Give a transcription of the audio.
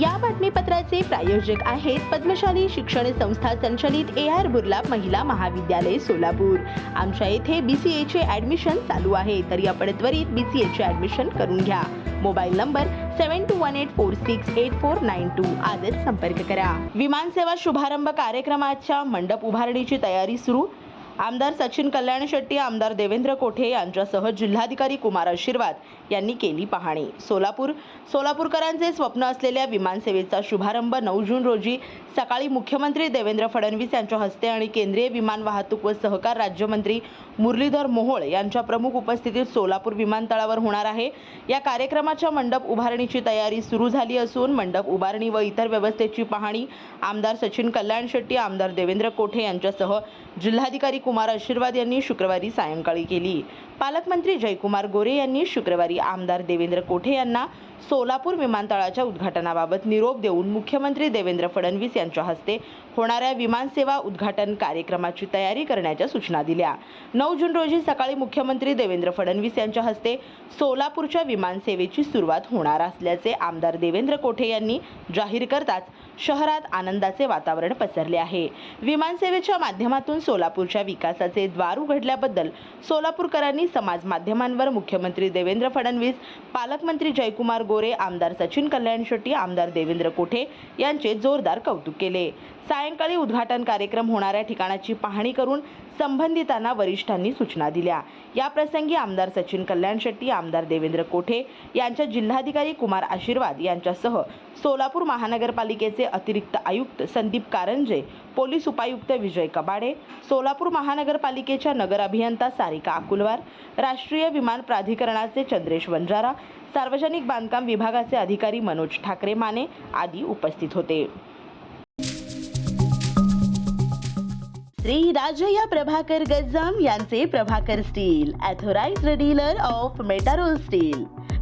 या बातमीपत्राचे प्रायोजक आहेत पद्मशाली शिक्षण संस्था संचलित ए आर बुर्ला महिला महाविद्यालय सोलापूर. आमच्या येथे बी सी एचे ॲडमिशन चालू आहे तरी आपण त्वरित बी सी एचे ॲडमिशन करून घ्या. Mobile number seven two one eight four six eight four nine two आजच संपर्क करा. विमानसेवा शुभारंभ कार्यक्रमाच्या मंडप उभारणीची तयारी सुरू. आमदार सचिन कल्याण शेट्टी आमदार देवेंद्र कोठे यांच्यासह जिल्हाधिकारी कुमार आशीर्वाद यांनी केली पाहणी. सोलापूर सोलापूरकरांचे स्वप्न असलेल्या विमानसेवेचा शुभारंभ नऊ जून रोजी सकाळी मुख्यमंत्री देवेंद्र फडणवीस यांच्या हस्ते आणि केंद्रीय विमान वाहतूक व सहकार राज्यमंत्री मुरलीधर मोहोळ यांच्या प्रमुख उपस्थितीत सोलापूर विमानतळावर होणार आहे. या कार्यक्रमाच्या मंडप उभारणीची तयारी सुरू झाली असून मंडप उभारणी व इतर व्यवस्थेची पाहणी आमदार सचिन कल्याण शेट्टी आमदार देवेंद्र कोठे यांच्यासह जिल्हाधिकारी कुमार आशीर्वाद यांनी शुक्रवारी सायंकाळी केली. पालकमंत्री जयकुमार गोरे यांनी शुक्रवारी आमदार देवेंद्र कोठे यांना सोलापूर विमानतळाच्या उद्घाटनाबाबत निरोप देऊन मुख्यमंत्री देवेंद्र फडणवीस यांच्या हस्ते होणाऱ्या विमानसेवा उद्घाटन कार्यक्रमाची तयारी करण्याच्या सूचना दिल्या. नऊ जून रोजी सकाळी मुख्यमंत्री देवेंद्र फडणवीस यांच्या हस्ते सोलापूरच्या विमानसेवेची सुरुवात होणार असल्याचे आमदार देवेंद्र कोठे यांनी जाहीर करताच शहरात आनंदाचे वातावरण पसरले आहे. विमानसेवेच्या माध्यमातून सोलापूरच्या विकासाचे द्वार उघडल्याबद्दल सोलापूरकरांनी समाज माध्यमांवर मुख्यमंत्री देवेंद्र फडणवीस पालकमंत्री जयकुमार गोरे आमदार सचिन कल्याण शेट्टी आमदार देवेंद्र कोठे यांचे जोरदार कौतुक केले. सायंकाळी उद्घाटन कार्यक्रम होणाऱ्या ठिकाणाची पाहणी करून संबंधितांना वरिष्ठांनी सूचना दिल्या. याप्रसंगी आमदार सचिन कल्याण शेट्टी आमदार देवेंद्र कोठे यांच्या जिल्हाधिकारी कुमार आशीर्वाद यांच्यासह सोलापूर महानगरपालिकेचे अतिरिक्त आयुक्त संदीप कारंजे पोलीस उपायुक्त विजय कबाडे सोलापूर महानगरपालिकेच्या नगर अभियंता सारिका अकुलवार राष्ट्रीय विमान प्राधिकरणाचे चंद्रेश वंजारा सार्वजनिक बांधकाम विभागाचे अधिकारी मनोज ठाकरे माने आदी उपस्थित होते. श्री राजया प्रभाकर गज्जाम यांचे Prabhakar steel authorised dealer of Metarol steel.